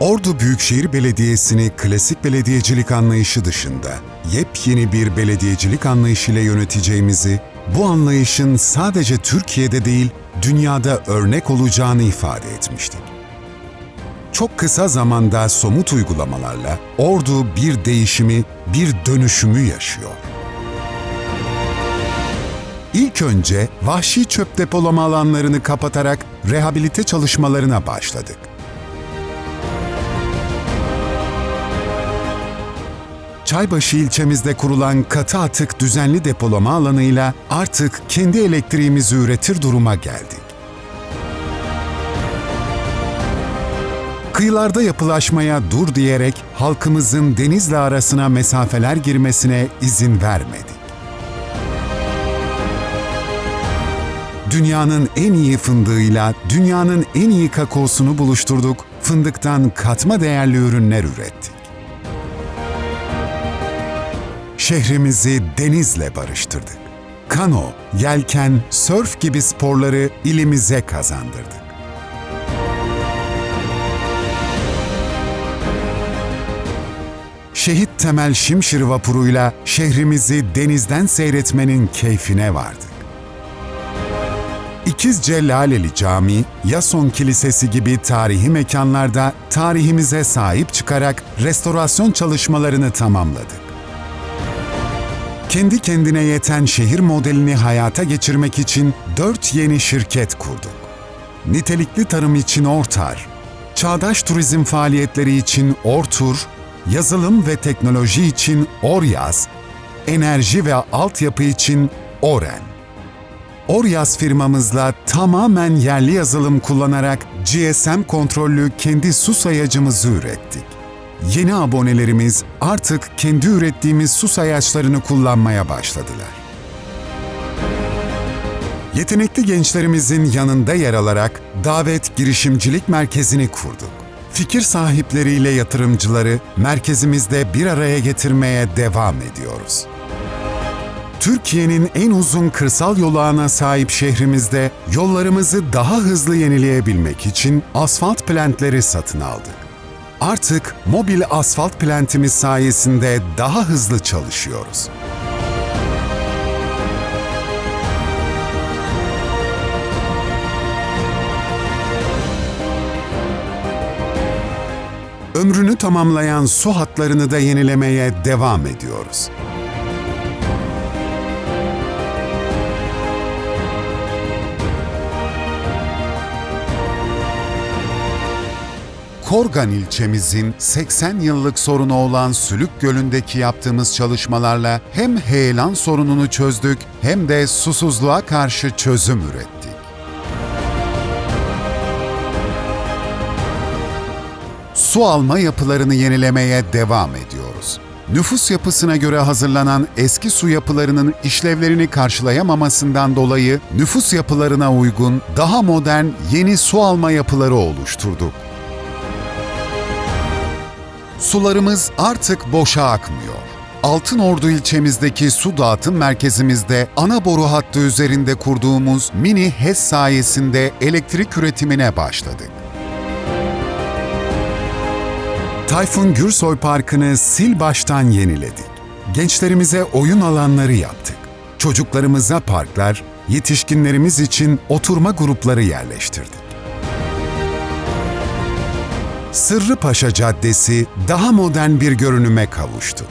Ordu Büyükşehir Belediyesi'ni klasik belediyecilik anlayışı dışında yepyeni bir belediyecilik anlayışıyla yöneteceğimizi, bu anlayışın sadece Türkiye'de değil, dünyada örnek olacağını ifade etmiştik. Çok kısa zamanda somut uygulamalarla Ordu bir değişimi, bir dönüşümü yaşıyor. İlk önce vahşi çöp depolama alanlarını kapatarak rehabilite çalışmalarına başladık. Çaybaşı ilçemizde kurulan katı atık düzenli depolama alanıyla artık kendi elektriğimizi üretir duruma geldik. Kıyılarda yapılaşmaya dur diyerek halkımızın denizle arasına mesafeler girmesine izin vermedik. Dünyanın en iyi fındığıyla dünyanın en iyi kakaosunu buluşturduk, fındıktan katma değerli ürünler ürettik. Şehrimizi denizle barıştırdık. Kano, yelken, sörf gibi sporları ilimize kazandırdık. Şehit Temel Şimşir vapuruyla şehrimizi denizden seyretmenin keyfine vardık. İkizce Laleli Camii, Yason Kilisesi gibi tarihi mekanlarda tarihimize sahip çıkarak restorasyon çalışmalarını tamamladık. Kendi kendine yeten şehir modelini hayata geçirmek için dört yeni şirket kurduk. Nitelikli tarım için Ortar, çağdaş turizm faaliyetleri için Ortur, yazılım ve teknoloji için Oryaz, enerji ve altyapı için Oren. Oryaz firmamızla tamamen yerli yazılım kullanarak GSM kontrollü kendi su sayacımızı ürettik. Yeni abonelerimiz artık kendi ürettiğimiz su sayaçlarını kullanmaya başladılar. Yetenekli gençlerimizin yanında yer alarak Davet Girişimcilik Merkezi'ni kurduk. Fikir sahipleriyle yatırımcıları merkezimizde bir araya getirmeye devam ediyoruz. Türkiye'nin en uzun kırsal yolu ağına sahip şehrimizde yollarımızı daha hızlı yenileyebilmek için asfalt plantleri satın aldık. Artık mobil asfalt plantimiz sayesinde daha hızlı çalışıyoruz. Ömrünü tamamlayan su hatlarını da yenilemeye devam ediyoruz. Korgan ilçemizin 80 yıllık sorunu olan Sülük Gölü'ndeki yaptığımız çalışmalarla hem heyelan sorununu çözdük hem de susuzluğa karşı çözüm ürettik. Su alma yapılarını yenilemeye devam ediyoruz. Nüfus yapısına göre hazırlanan eski su yapılarının işlevlerini karşılayamamasından dolayı nüfus yapılarına uygun, daha modern yeni su alma yapıları oluşturduk. Sularımız artık boşa akmıyor. Altınordu ilçemizdeki su dağıtım merkezimizde ana boru hattı üzerinde kurduğumuz mini HES sayesinde elektrik üretimine başladık. Tayfun Gürsoy Parkı'nı sil baştan yeniledik. Gençlerimize oyun alanları yaptık. Çocuklarımıza parklar, yetişkinlerimiz için oturma grupları yerleştirdik. Sırrıpaşa Caddesi daha modern bir görünüme kavuştu.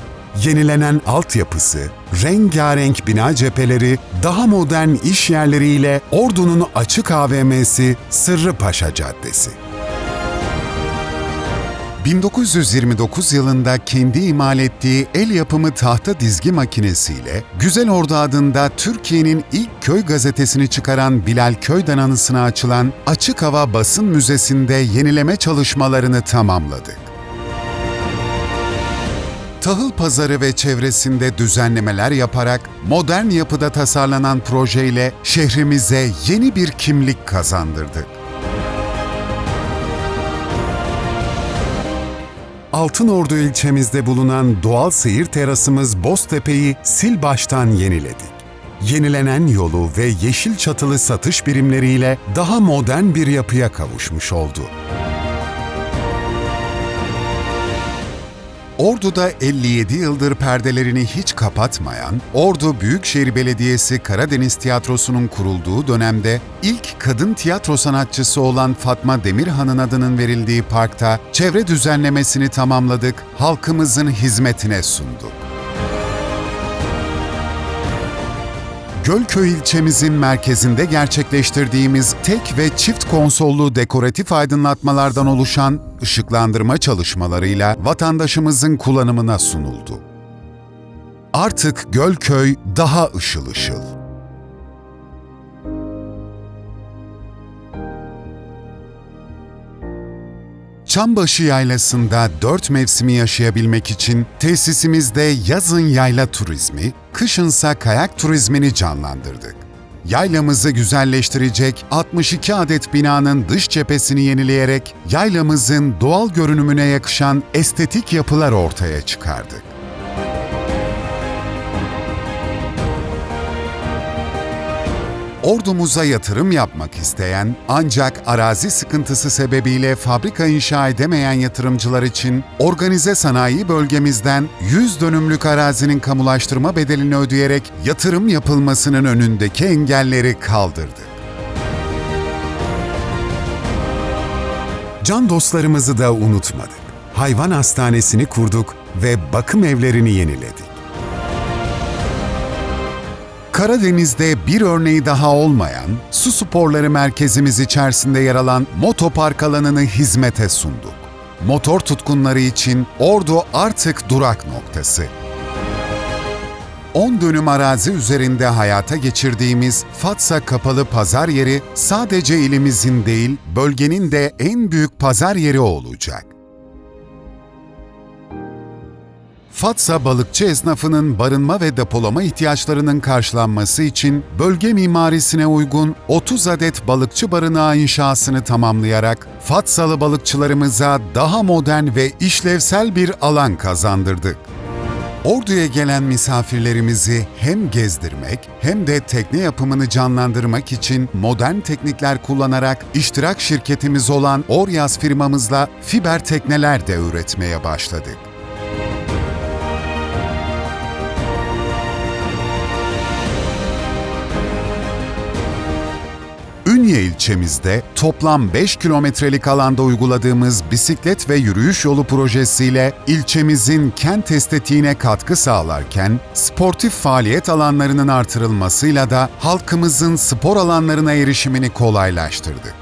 Yenilenen altyapısı, rengarenk bina cepheleri, daha modern iş yerleriyle Ordu'nun açık AVM'si Sırrıpaşa Caddesi. 1929 yılında kendi imal ettiği el yapımı tahta dizgi makinesiyle Güzel Ordu adında Türkiye'nin ilk köy gazetesini çıkaran Bilal Köy'den anısına açılan Açık Hava Basın Müzesi'nde yenileme çalışmalarını tamamladık. Tahıl pazarı ve çevresinde düzenlemeler yaparak modern yapıda tasarlanan projeyle şehrimize yeni bir kimlik kazandırdık. Altınordu ilçemizde bulunan doğal seyir terasımız Boztepe'yi sil baştan yeniledik. Yenilenen yolu ve yeşil çatılı satış birimleriyle daha modern bir yapıya kavuşmuş oldu. Ordu'da 57 yıldır perdelerini hiç kapatmayan, Ordu Büyükşehir Belediyesi Karadeniz Tiyatrosu'nun kurulduğu dönemde ilk kadın tiyatro sanatçısı olan Fatma Demirhan'ın adının verildiği parkta çevre düzenlemesini tamamladık, halkımızın hizmetine sunduk. Gölköy ilçemizin merkezinde gerçekleştirdiğimiz tek ve çift konsollu dekoratif aydınlatmalardan oluşan ışıklandırma çalışmalarıyla vatandaşımızın kullanımına sunuldu. Artık Gölköy daha ışıl ışıl. Çambaşı Yaylası'nda dört mevsimi yaşayabilmek için tesisimizde yazın yayla turizmi, kışınsa kayak turizmini canlandırdık. Yaylamızı güzelleştirecek 62 adet binanın dış cephesini yenileyerek yaylamızın doğal görünümüne yakışan estetik yapılar ortaya çıkardık. Ordumuza yatırım yapmak isteyen ancak arazi sıkıntısı sebebiyle fabrika inşa edemeyen yatırımcılar için organize sanayi bölgemizden 100 dönümlük arazinin kamulaştırma bedelini ödeyerek yatırım yapılmasının önündeki engelleri kaldırdı. Can dostlarımızı da unutmadık. Hayvan hastanesini kurduk ve bakım evlerini yeniledik. Karadeniz'de bir örneği daha olmayan, su sporları merkezimiz içerisinde yer alan motopark alanını hizmete sunduk. Motor tutkunları için Ordu artık durak noktası. 10 dönüm arazi üzerinde hayata geçirdiğimiz Fatsa Kapalı Pazar Yeri sadece ilimizin değil, bölgenin de en büyük pazar yeri olacak. Fatsa balıkçı esnafının barınma ve depolama ihtiyaçlarının karşılanması için bölge mimarisine uygun 30 adet balıkçı barınağı inşasını tamamlayarak Fatsalı balıkçılarımıza daha modern ve işlevsel bir alan kazandırdık. Ordu'ya gelen misafirlerimizi hem gezdirmek hem de tekne yapımını canlandırmak için modern teknikler kullanarak iştirak şirketimiz olan Oryas firmamızla fiber tekneler de üretmeye başladık. Ünye ilçemizde toplam 5 kilometrelik alanda uyguladığımız bisiklet ve yürüyüş yolu projesiyle ilçemizin kent estetiğine katkı sağlarken, sportif faaliyet alanlarının artırılmasıyla da halkımızın spor alanlarına erişimini kolaylaştırdık.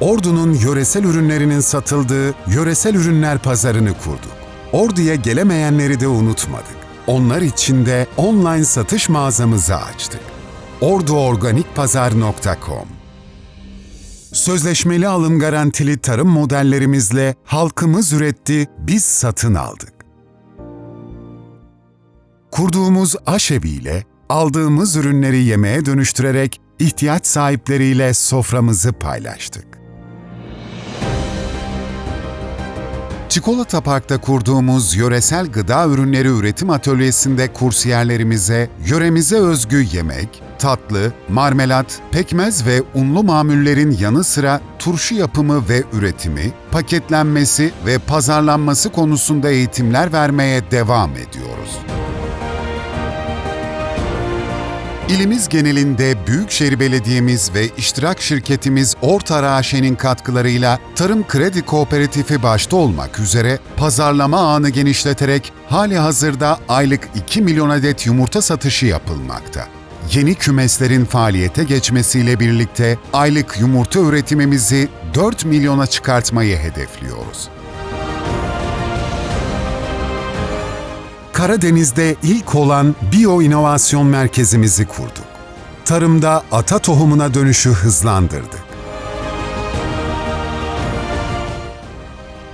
Ordu'nun yöresel ürünlerinin satıldığı Yöresel Ürünler Pazarını kurduk. Ordu'ya gelemeyenleri de unutmadık. Onlar için de online satış mağazamızı açtık. orduorganikpazar.com Sözleşmeli alım garantili tarım modellerimizle halkımız üretti, biz satın aldık. Kurduğumuz aşeviyle aldığımız ürünleri yemeğe dönüştürerek ihtiyaç sahipleriyle soframızı paylaştık. Çikolata Park'ta kurduğumuz yöresel gıda ürünleri üretim atölyesinde kursiyerlerimize yöremize özgü yemek, tatlı, marmelat, pekmez ve unlu mamullerin yanı sıra turşu yapımı ve üretimi, paketlenmesi ve pazarlanması konusunda eğitimler vermeye devam ediyoruz. İlimiz genelinde Büyükşehir Belediye'miz ve iştirak şirketimiz Orta AŞ'nin katkılarıyla Tarım Kredi Kooperatifi başta olmak üzere pazarlama ağını genişleterek hali hazırda aylık 2 milyon adet yumurta satışı yapılmakta. Yeni kümeslerin faaliyete geçmesiyle birlikte aylık yumurta üretimimizi 4 milyona çıkartmayı hedefliyoruz. Karadeniz'de ilk olan Biyo İnovasyon Merkezimizi kurduk. Tarımda ata tohumuna dönüşü hızlandırdık.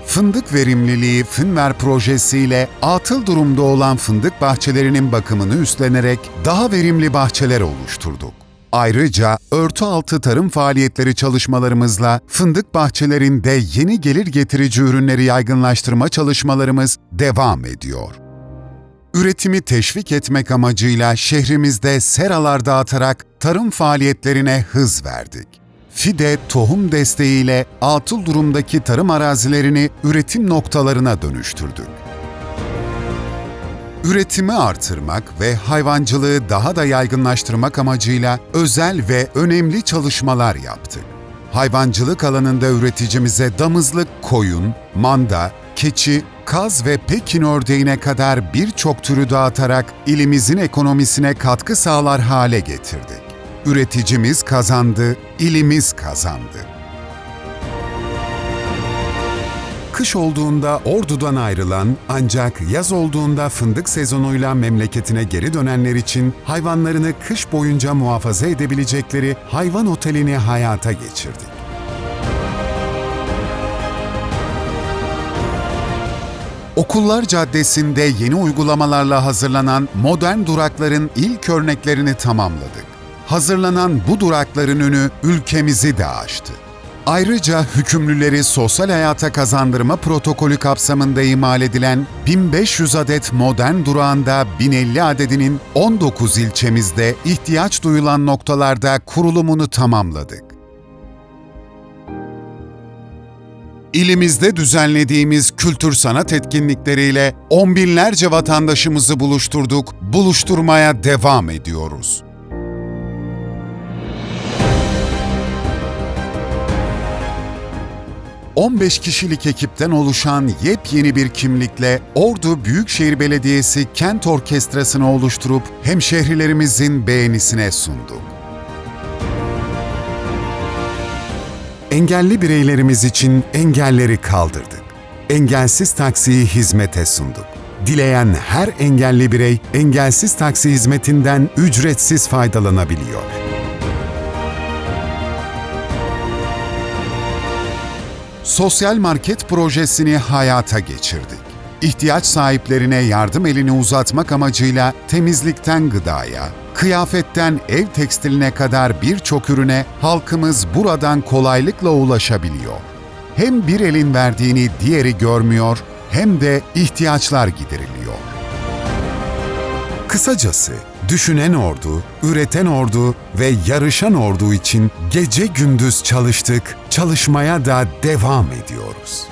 Fındık verimliliği Fünver projesiyle atıl durumda olan fındık bahçelerinin bakımını üstlenerek daha verimli bahçeler oluşturduk. Ayrıca örtü altı tarım faaliyetleri çalışmalarımızla fındık bahçelerinde yeni gelir getirici ürünleri yaygınlaştırma çalışmalarımız devam ediyor üretimi teşvik etmek amacıyla şehrimizde seralar dağıtarak tarım faaliyetlerine hız verdik. FİDE tohum desteğiyle atıl durumdaki tarım arazilerini üretim noktalarına dönüştürdük. Üretimi artırmak ve hayvancılığı daha da yaygınlaştırmak amacıyla özel ve önemli çalışmalar yaptık. Hayvancılık alanında üreticimize damızlık koyun, manda, keçi, kaz ve Pekin ördeğine kadar birçok türü dağıtarak ilimizin ekonomisine katkı sağlar hale getirdik. Üreticimiz kazandı, ilimiz kazandı. Kış olduğunda Ordu'dan ayrılan ancak yaz olduğunda fındık sezonuyla memleketine geri dönenler için hayvanlarını kış boyunca muhafaza edebilecekleri hayvan otelini hayata geçirdik. Okullar Caddesi'nde yeni uygulamalarla hazırlanan modern durakların ilk örneklerini tamamladık. Hazırlanan bu durakların önü ülkemizi de aştı. Ayrıca hükümlüleri sosyal hayata kazandırma protokolü kapsamında imal edilen 1500 adet modern durağında 1050 adedinin 19 ilçemizde ihtiyaç duyulan noktalarda kurulumunu tamamladık. İlimizde düzenlediğimiz kültür sanat etkinlikleriyle on binlerce vatandaşımızı buluşturduk, buluşturmaya devam ediyoruz. ...15 kişilik ekipten oluşan yepyeni bir kimlikle Ordu Büyükşehir Belediyesi Kent Orkestrası'nı oluşturup hemşehrilerimizin beğenisine sunduk. Engelli bireylerimiz için engelleri kaldırdık. Engelsiz taksiyi hizmete sunduk. Dileyen her engelli birey engelsiz taksi hizmetinden ücretsiz faydalanabiliyor. Sosyal market projesini hayata geçirdik. İhtiyaç sahiplerine yardım elini uzatmak amacıyla temizlikten gıdaya, kıyafetten ev tekstiline kadar birçok ürüne halkımız buradan kolaylıkla ulaşabiliyor. Hem bir elin verdiğini diğeri görmüyor hem de ihtiyaçlar gideriliyor. Kısacası düşünen ordu, üreten ordu ve yarışan ordu için gece gündüz çalıştık, çalışmaya da devam ediyoruz.